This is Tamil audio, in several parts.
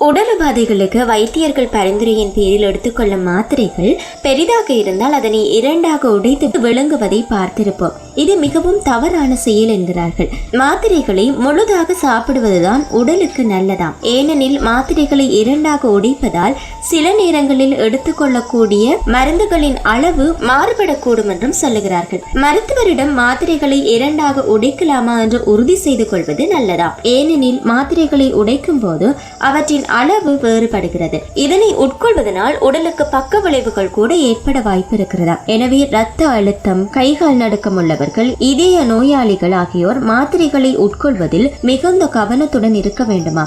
உடலுபாதைகளுக்கு வைத்தியர்கள் பரிந்துரையின் பேரில் எடுத்துக்கொள்ளும் மாத்திரைகள் பெரிதாக இருந்தால் அதனை இரண்டாக உடைத்து விழுங்குவதை பார்த்திருப்போம். இது மிகவும் தவறான செயல் என்கிறார்கள். மாத்திரைகளை முழுதாக சாப்பிடுவதுதான் உடலுக்கு நல்லதாம். ஏனெனில் மாத்திரைகளை இரண்டாக உடைப்பதால் சில நேரங்களில் எடுத்துக்கொள்ளக்கூடிய மருந்துகளின் அளவு மாறுபடக்கூடும் என்றும் சொல்லுகிறார்கள். மருத்துவரிடம் மாத்திரைகளை இரண்டாக உடைக்கலாமா என்று உறுதி செய்து கொள்வது நல்லதாம். ஏனெனில் மாத்திரைகளை உடைக்கும் போது அவற்றின் அளவு வேறுபடுகிறது. இதனை உட்கொள்வதனால் உடலுக்கு பக்க விளைவுகள் கூட ஏற்பட வாய்ப்பு இருக்கிறதா எனவே இரத்த அழுத்தம் கைகால் நடுக்கம் உள்ளவர்கள் இதய நோயாளிகள் ஆகியோர் மாத்திரைகளை உட்கொள்வதில் மிகுந்த கவனத்துடன் இருக்க வேண்டுமா?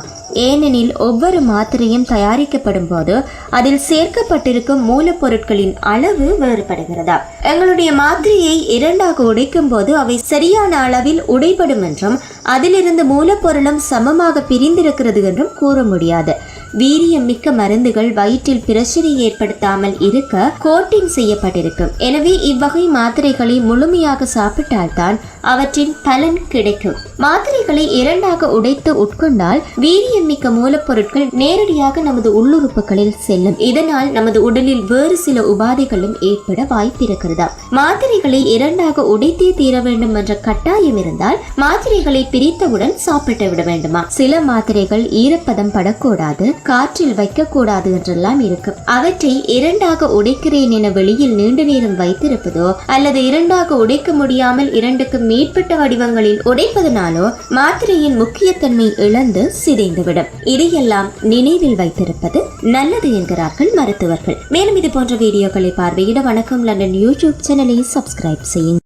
ஏனெனில் ஒவ்வொரு மாத்திரையும் தயாரிக்கப்படும் போது அதில் சேர்க்கப்பட்டிருக்கும் மூலப்பொருட்களின் அளவு வேறுபடுகிறதா? எங்களுடைய மாத்திரையை இரண்டாக உடைக்கும் போது அவை சரியான அளவில் உடைபடும் என்றும் அதிலிருந்து மூலப்பொருளும் சமமாக பிரிந்திருக்கிறது என்றும் கூற முடியாது. வீரியம் மிக்க மருந்துகள் வயிற்றில் பிரச்சனை ஏற்படுத்தாமல் இருக்க கோட்டிங் செய்யப்பட்டிருக்கும். எனவே இவ்வகை மாத்திரைகளை முழுமையாக சாப்பிட்டால்தான் அவற்றின் பலன் கிடைக்கும். மாத்திரைகளை இரண்டாக உடைத்து உட்கொண்டால் வீரியம் மிக்க மூலப்பொருட்கள் நேரடியாக நமது உள்ளுறுப்புகளில் செல்லும். இதனால் நமது உடலில் வேறு சில உபாதைகளும் ஏற்பட வாய்ப்பிருக்கிறதா? மாத்திரைகளை இரண்டாக உடைத்தே தீர வேண்டும் என்ற கட்டாயம் இருந்தால் மாத்திரைகளை பிரித்தவுடன் சாப்பிட்டு விட வேண்டுமா? சில மாத்திரைகள் ஈரப்பதம் படக்கூடாது காற்றில் வைக்கக்கூடாது என்றெல்லாம் இருக்கும். அவற்றை இரண்டாக உடைக்கிறேன் என வெளியில் நீண்ட நேரம் வைத்திருப்பதோ அல்லது இரண்டாக உடைக்க முடியாமல் இரண்டுக்கு மேற்பட்ட வடிவங்களில் உடைப்பதனாலோ மாத்திரையின் முக்கியத்தன்மை இழந்து சிதைந்துவிடும். இதையெல்லாம் நினைவில் வைத்திருப்பது நல்லது என்கிறார்கள் மருத்துவர்கள். மேலும் இது போன்ற வீடியோக்களை பார்வையிட வணக்கம். லண்டன் யூடியூப் சேனலை சப்ஸ்கிரைப் செய்யுங்கள்.